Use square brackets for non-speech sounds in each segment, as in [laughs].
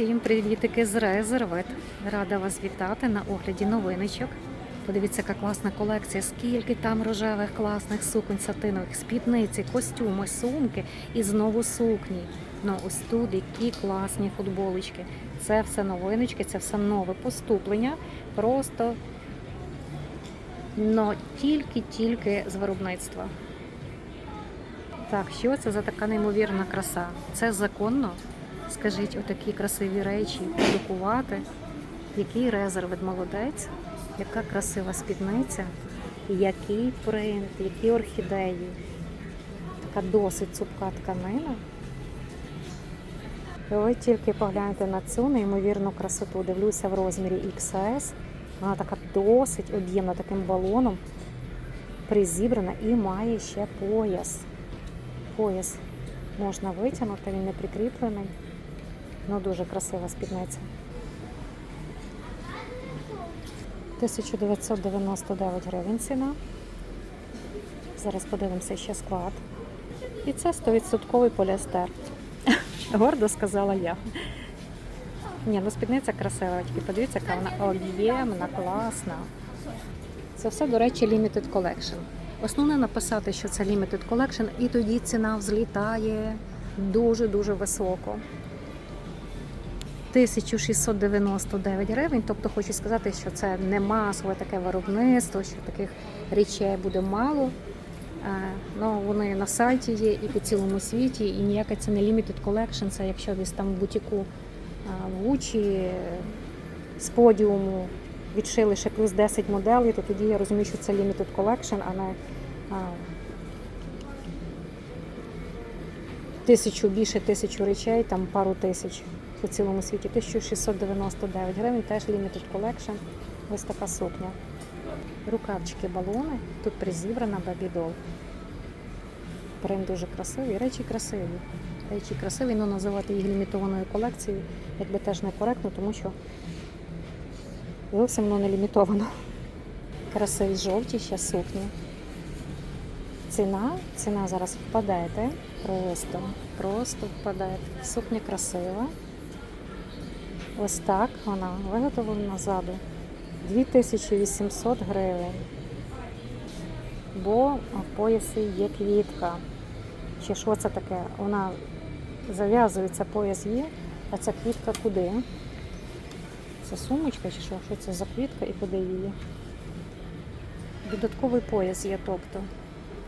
Всім привітики з Резервет. Рада вас вітати на огляді новиночок. Подивіться, яка класна колекція, скільки там рожевих класних суконь сатинових, спідниці, костюми, сумки і знову сукні. Ну ось тут які класні футболочки. Це все новиночки, це все нове поступлення. Просто но тільки-тільки з виробництва. Так, що це за така неймовірна краса? Це законно? Скажіть, отакі красиві речі продукувати. Який резервид молодець, яка красива спідниця, який принт, які орхідеї. Така досить цупка тканина. Ви тільки погляньте на цю неймовірну красоту. Дивлюся в розмірі XS. Вона така досить об'ємна таким балоном, призібрана і має ще пояс. Пояс можна витягнути, він не прикріплений. Ну, дуже красива спідниця. 1999 гривень ціна. Зараз подивимося ще склад. І це 100% поліестер. [laughs] Гордо сказала я. Ні, ну спідниця красива, тільки подивіться, яка вона об'ємна, класна. Це все, до речі, Limited Collection. Основне написати, що це Limited Collection, і тоді ціна взлітає дуже-дуже високо. 1699 гривень, тобто хочу сказати, що це не масове таке виробництво, що таких речей буде мало. Е, Ну, вони на сайті є і по цілому світі, і ніяка це не limited collection, це якщо десь там в бутіку е, в Гучі з подіуму відшили ще плюс 10 моделей, то тоді я розумію, що це limited collection, а не а, тисячу більше тисячу речей, там пару тисяч по цілому світі. 1699 гривень, теж limited collection. Ось така сукня. Рукавчики балони. Тут призібрана бабідол. Принт дуже красивий, речі красиві. Речі красиві, але називати їх лімітованою колекцією якби теж некоректно, тому що зовсім воно не лімітовано. Красиві жовті ще сукні. Ціна, ціна зараз впадете, просто, просто впадете. Сукня красива. Ось так вона виготовлена ззаду. 2800 гривень. Бо в поясі є квітка. Чи що це таке? Вона зав'язується, пояс є, а ця квітка куди? Це сумочка чи що? Що це за квітка і куди її? Додатковий пояс є, тобто.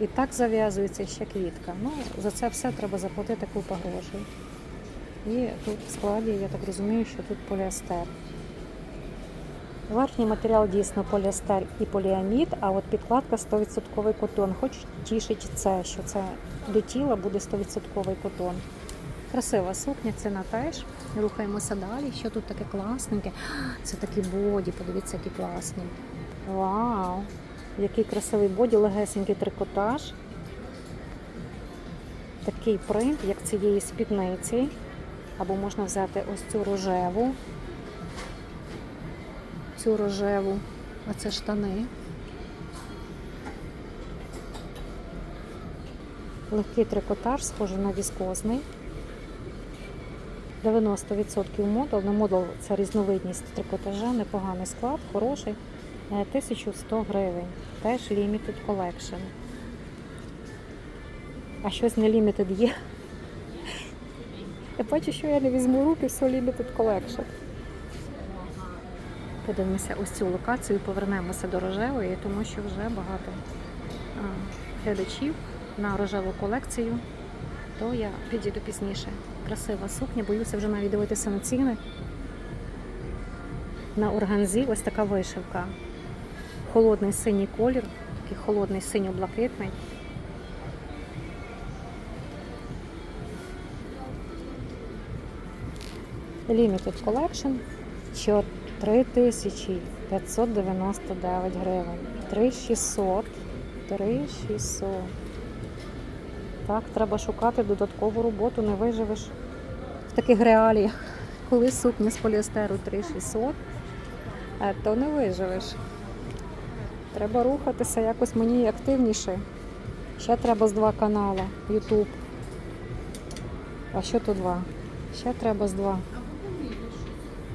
І так зав'язується ще квітка. Ну, за це все треба заплатити купа грошей. І тут в складі, я так розумію, що тут поліестер. Верхній матеріал дійсно поліестер і поліамід, а от підкладка 100% котон. Хоч тішить це, що це до тіла буде 100% котон. Красива сукня, ціна теж. Рухаємося далі. Що тут таке класненьке? [gasps] Це такі боді, подивіться, які класні. Вау! Який красивий боді, легесенький трикотаж. Такий принт, як цієї спідниці. Або можна взяти ось цю рожеву. Цю рожеву. Оце штани. Легкий трикотаж, схожий на віскозний. 90% модул. На модул це різновидність трикотажа, непоганий склад, хороший. Е, 1100 гривень. Теж Limited Collection. А щось не Limited є. Я бачу, що я не візьму руки, все Limited Collection. Подивимося ось цю локацію, повернемося до рожевої, тому що вже багато глядачів на рожеву колекцію, то я підійду пізніше. Красива сукня, боюся вже навіть дивитися на ціни. На органзі ось така вишивка. Холодний синій колір, такий холодний синьо-блакитний. Limited Collection. Що 3599 гривень. 3600. 3600. Так, треба шукати додаткову роботу, не виживеш в таких реаліях. Коли сукня з поліестеру 3600, е, то не виживеш. Треба рухатися якось мені активніше. Ще треба з два канала YouTube. А що то два? Ще треба з два.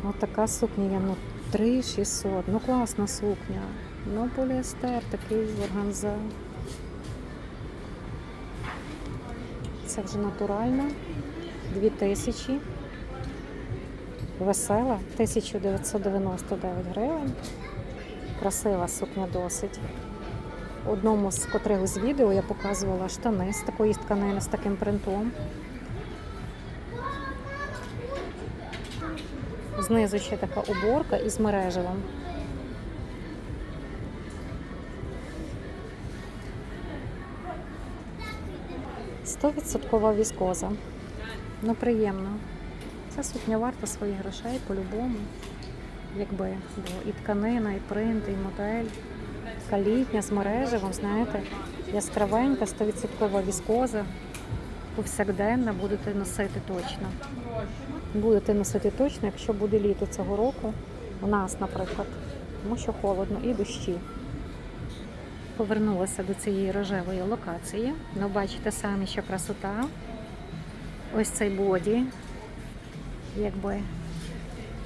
Ось така сукня ну 3600. Ну класна сукня. Ну поліестер, такий органза. Це вже натуральна. 2000. Весела, 1999 гривень. Красива сукня досить. Одному з котрих з відео я показувала штани з такої тканини, з таким принтом. Знизу ще така уборка із мережевим. Стовідсоткова віскоза. Ну, приємно. Ця сукня варта своїх грошей по-любому. Якби бо і тканина, і принт, і модель. Така літня з мережевим, знаєте, яскравенька, 100% віскоза. Повсякденна будете носити точно. Будете носити точно, якщо буде літо цього року. У нас, наприклад, тому що холодно і дощі. Повернулася до цієї рожевої локації. Ну, бачите самі, що красота. Ось цей боді, якби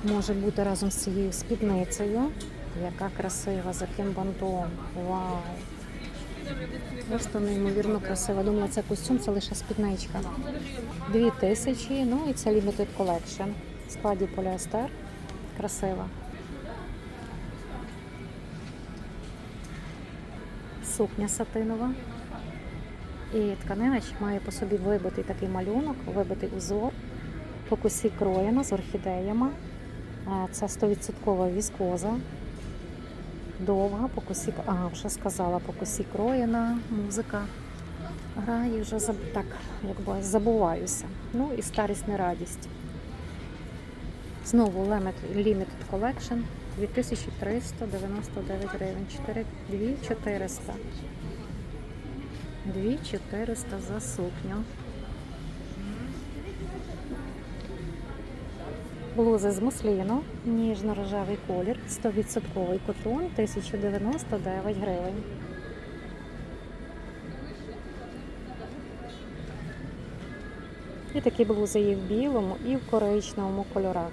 може бути разом з цією спідницею. Яка красива, за яким бантом. Вау! Просто неймовірно красива. Думала, це костюм, це лише спідничка. Дві тисячі, ну і це Limited Collection. В складі поліестер. Красива. Сукня сатинова. І тканина має по собі вибитий такий малюнок, вибитий узор, по косі кроєна з орхідеями. Це 100% віскоза. Довга, по косі, ага, вже сказала, по косі кроєна музика. Грає вже заб... так, якби забуваюся. Ну і старість не радість. Знову Limited Collection 2399 гривень. 4, 2400. 2400 за сукню. Блузи з мусліну, ніжно-рожевий колір, 100% котон, 1099 гривень. І такі блузи є в білому і в коричневому кольорах.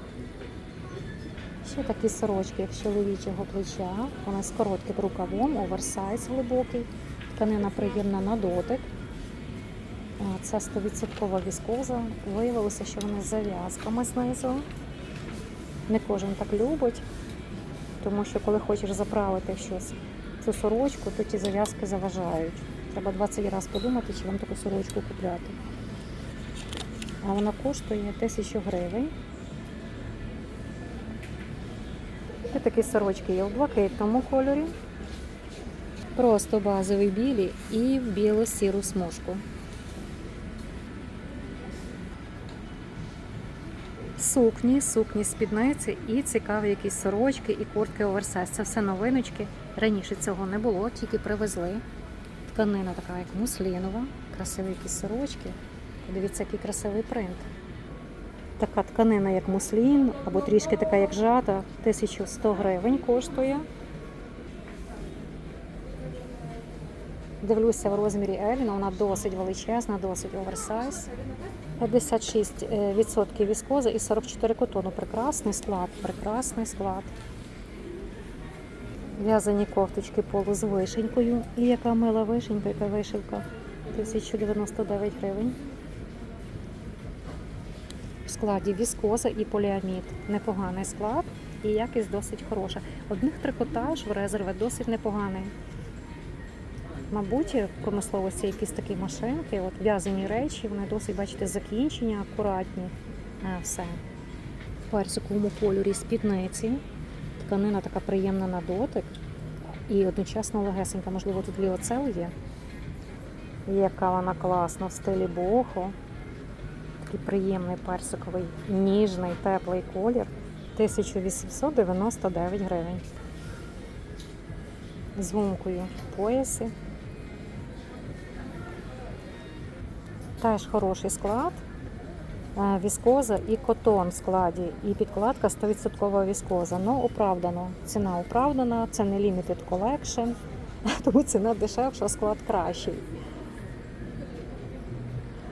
Ще такі сорочки, з чоловічого плеча. Вони з коротким рукавом, оверсайз глибокий. Тканина приємна на дотик. Це 100% віскоза. Виявилося, що вони з зав'язками знизу. Не кожен так любить, тому що коли хочеш заправити щось, цю сорочку, то ті зав'язки заважають. Треба 20 разів подумати, чи вам таку сорочку купляти. А вона коштує 1000 гривень. І такі сорочки є в блакитному кольорі. Просто базовий білі і в біло-сіру смужку. Сукні, сукні спідниці і цікаві якісь сорочки і куртки оверсайз. Це все новиночки. Раніше цього не було, тільки привезли. Тканина така, як муслінова, красиві якісь сорочки. Подивіться, який красивий принт. Така тканина, як муслін, або трішки така, як жата, 1100 гривень коштує. Дивлюся в розмірі але вона досить величезна, досить оверсайз. 56% віскози і 44 котону. Прекрасний склад, прекрасний склад. В'язані кофточки полу з вишенькою. І яка мила вишенька, яка вишивка. 1099 гривень. В складі віскоза і поліамід. Непоганий склад і якість досить хороша. Одних трикотаж в резерві досить непоганий. Мабуть, в промисловості якісь такі машинки, от в'язані речі, вони досить, бачите, закінчення, акуратні. А, все. В персиковому кольорі спідниці. Тканина така приємна на дотик. І одночасно легесенька, можливо, тут ліоцел є. Яка вона класна в стилі бохо. Такий приємний персиковий, ніжний, теплий колір. 1899 гривень. З гумкою в Теж хороший склад. Е, Віскоза і котон в складі, і підкладка 100% віскоза. Ну, оправдано. Ціна оправдана, це не limited collection, [laughs] тому ціна дешевша, склад кращий.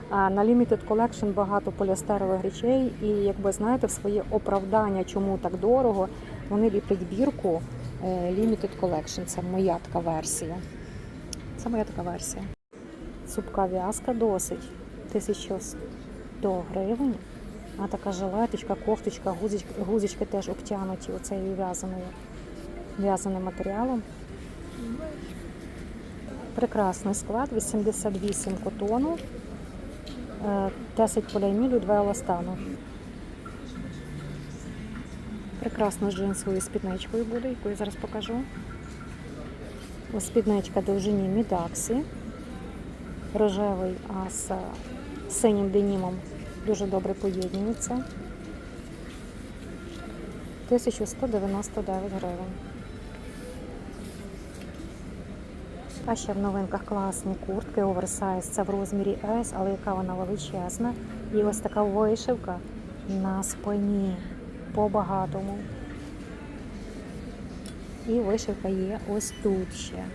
А на Limited Collection багато поліестерових речей, і якби знаєте, в своє оправдання, чому так дорого, вони ліплять бірку е, Limited Collection. Це моя така версія. Це моя така версія. Цупка в'язка досить 1100 гривень. А така жилеточка, кофточка, гузочки, гузочки теж обтянуті оцею в'язаною в'язаним матеріалом. Прекрасний склад, 88 котону, е, 10 поліаміду, 2 еластану. Прекрасно з джинсовою спідничкою буде, яку я зараз покажу. Ось спідничка довжині мідаксі. Рожевий, а з синім денімом дуже добре поєднується. 1199 гривень. А ще в новинках класні куртки оверсайз. Це в розмірі S, але яка вона величезна. І ось така вишивка на спині по-багатому. І вишивка є ось тут ще.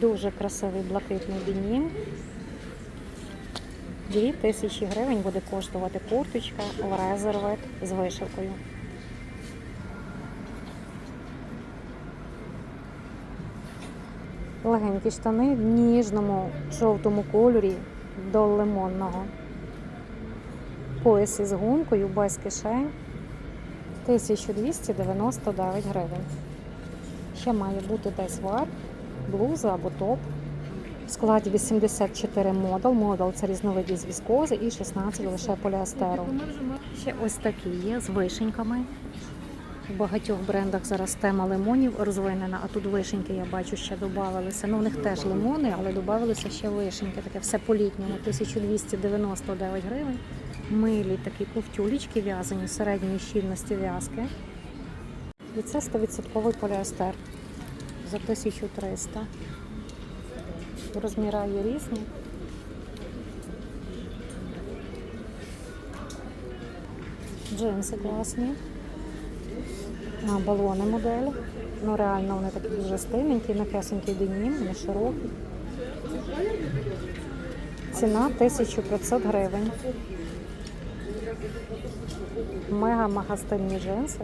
Дуже красивий блакитний денім. 2000 гривень буде коштувати курточка в резервет з вишивкою. Легенькі штани в ніжному жовтому кольорі до лимонного. Пояс із гумкою без кишень 1299 гривень. Ще має бути десь вар, блуза або топ. В складі 84 модел. Модел це різновидність віскози і 16 лише поліастеру. Ще ось такі є з вишеньками. У багатьох брендах зараз тема лимонів розвинена, а тут вишеньки, я бачу, ще додавалися. Ну, у них теж лимони, але додавалися ще вишеньки. Таке все по-літньому, 1299 гривень. Милі такі ковтюлічки в'язані середньої щільності в'язки. І це 100% поліестер за 1300. Розміра є різні. Джинси класні. А, балони модель. Ну реально вони такі дуже стильненькі, напясенький денім, не широкий. Ціна 1500 гривень. Мега магастильні джинси.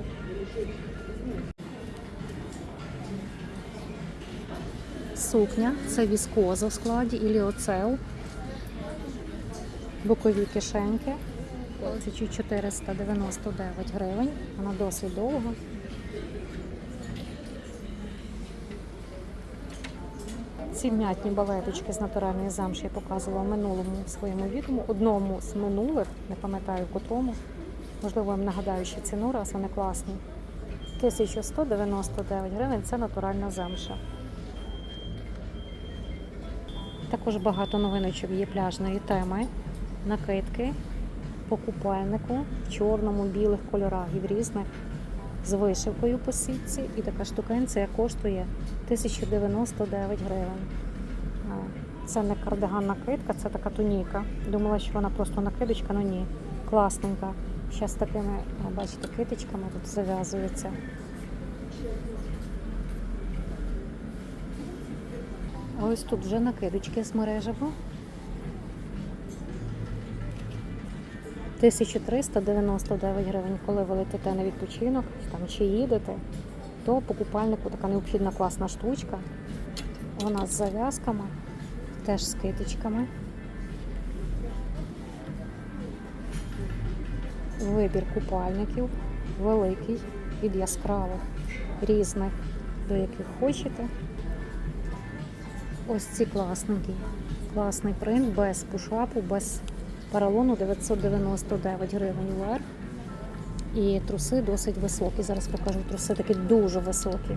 Сукня це віскоза в складі і ліоцел. Бокові кишеньки. 1499 гривень. Вона досить довга. Ці м'ятні балеточки з натуральної замші я показувала в минулому своєму відео. Одному з минулих, не пам'ятаю котрому. Можливо, вам нагадаю ще ціну, раз вони класні. 1199 гривень це натуральна замша. Також багато новиночок є пляжної теми, накидки по купальнику в чорному, білих кольорах і в різних з вишивкою по сітці. І така штукенція коштує 1099 гривень. Це не кардиган накидка, це така туніка. Думала, що вона просто накидочка, але ні. Класненька. З такими, бачите, китичками тут зав'язується. А ось тут вже накидочки з мережево. 1399 гривень, коли ви летите на відпочинок там, чи їдете, то по купальнику така необхідна класна штучка. Вона з зав'язками, теж з китичками. Вибір купальників великий, від яскравих, різних, до яких хочете. Ось ці класненькі. Класний принт без пушапу, без Паралону 999 гривень вверх. І труси досить високі. Зараз покажу труси такі дуже високі.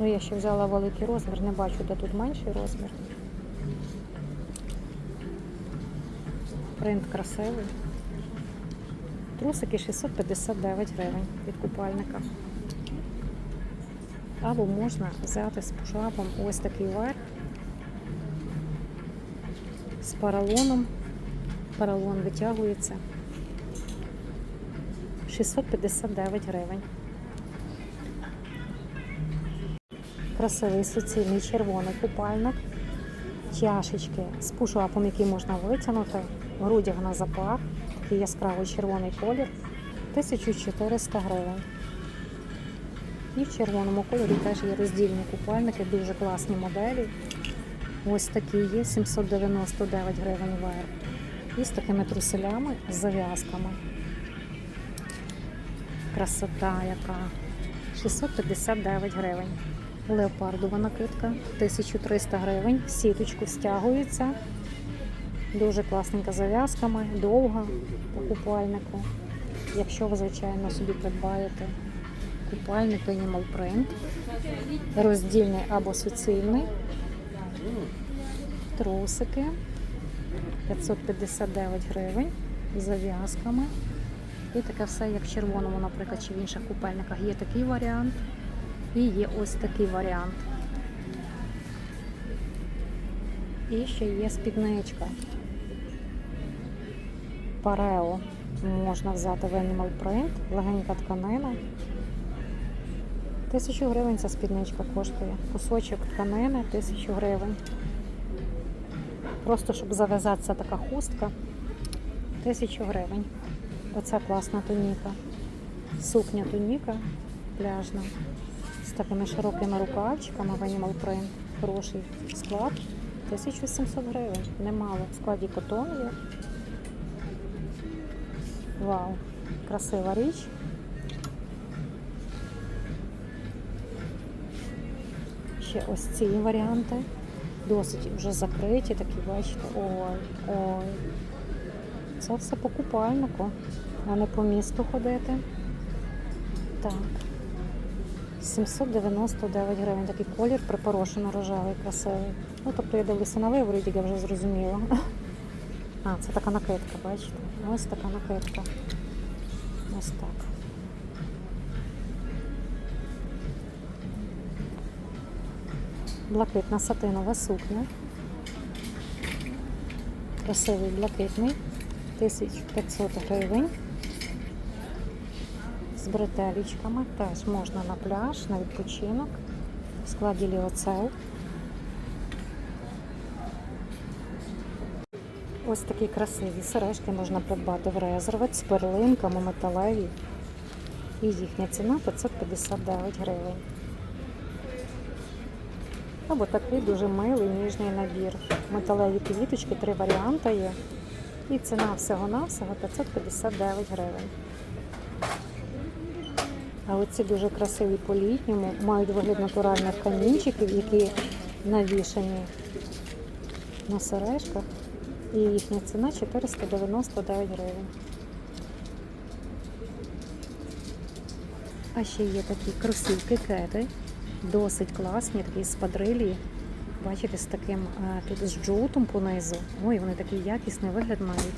Ну, я ще взяла великий розмір, не бачу, де тут менший розмір. Принт красивий. Трусики 659 гривень від купальника. Або можна взяти з пушапом ось такий верх з паралоном. Паралон витягується 659 гривень. Красивий суцільний червоний купальник. чашечки з пушапом, який можна витягнути. В грудях на запах, такий яскравий червоний колір. 1400 гривень. І в червоному кольорі теж є роздільні купальники, дуже класні моделі. Ось такі є 799 гривень верх. І з такими труселями з зав'язками. Красота яка. 659 гривень. Леопардова накидка 1300 гривень. Сіточку стягується. Дуже класненька зав'язками, довга по купальнику. Якщо ви, звичайно, собі придбаєте купальник Animal Print, роздільний або суцільний, трусики 559 гривень з зав'язками. І таке все, як в червоному, наприклад, чи в інших купальниках. Є такий варіант і є ось такий варіант. І ще є спідничка. Парео можна взяти в Animal Print, легенька тканина. Тисячу гривень ця спідничка коштує. Кусочок тканини тисячу гривень. Просто щоб зав'язатися така хустка. Тисячу гривень. Оце класна туніка. Сукня туніка пляжна. З такими широкими рукавчиками в Animal Print. Хороший склад. 1700 гривень. Немало. В складі котон є. Вау, красива річ. Ще ось ці варіанти. Досить вже закриті, такі, бачите. Ой, ой. Це все по купальнику, а не по місту ходити. Так. 799 гривень. Такий колір припорошено рожевий, красивий. Ну, тобто я дивлюся на виворіт, я вже зрозуміла. [laughs] А, це така накидка, бачите? Ось така накидка. Ось так. Блакитна сатинова сукня. Красивий блакитний. 1500 гривень. З бретелічками. Теж можна на пляж, на відпочинок. В складі ліоцел. Ось такі красиві сережки можна придбати в резервет з перлинками металеві. І їхня ціна 559 гривень. Або такий дуже милий ніжний набір. Металеві квіточки, три варіанти є. І ціна всього-навсього 559 гривень. А оці дуже красиві по літньому, мають вигляд натуральних камінчиків, які навішані на сережках. І їхня ціна 499 гривень. А ще є такі кросівки кеди, досить класні, такі спадрилі. Бачите, з таким тут з джутом понизу. Ой, вони такий якісний вигляд мають.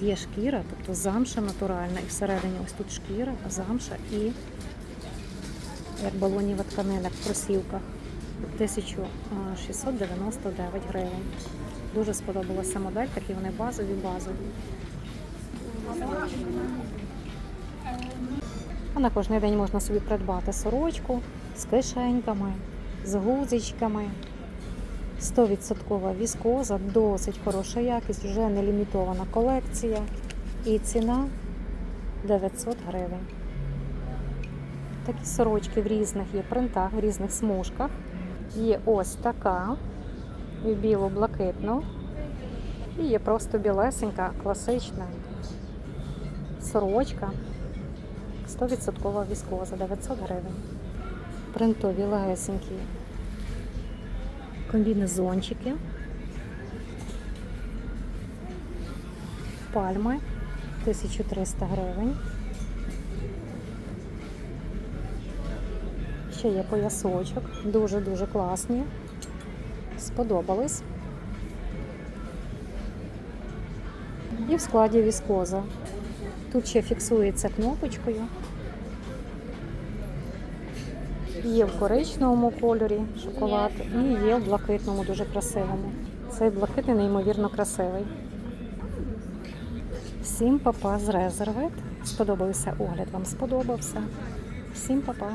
Є шкіра, тобто замша натуральна, і всередині ось тут шкіра, замша і як балонєва тканина в кросівках. 1699 гривень. Дуже сподобалася модель, такі вони базові, базові. А на кожний день можна собі придбати сорочку з кишеньками, з гузичками. 100% віскоза, досить хороша якість, вже не лімітована колекція. І ціна 900 гривень. Такі сорочки в різних є принтах, в різних смужках. Є ось така і біло-блакитну. І є просто білесенька, класична сорочка. 100% віскоза, 900 гривень. Принтові легесенькі комбінезончики. Пальми 1300 гривень. Ще є поясочок, дуже-дуже класні. Сподобались. І в складі віскоза. Тут ще фіксується кнопочкою. Є в коричневому кольорі шоколад і є в блакитному, дуже красивому. Цей блакитний неймовірно красивий. Всім папа з резервет. Сподобався огляд, вам сподобався. Всім папа.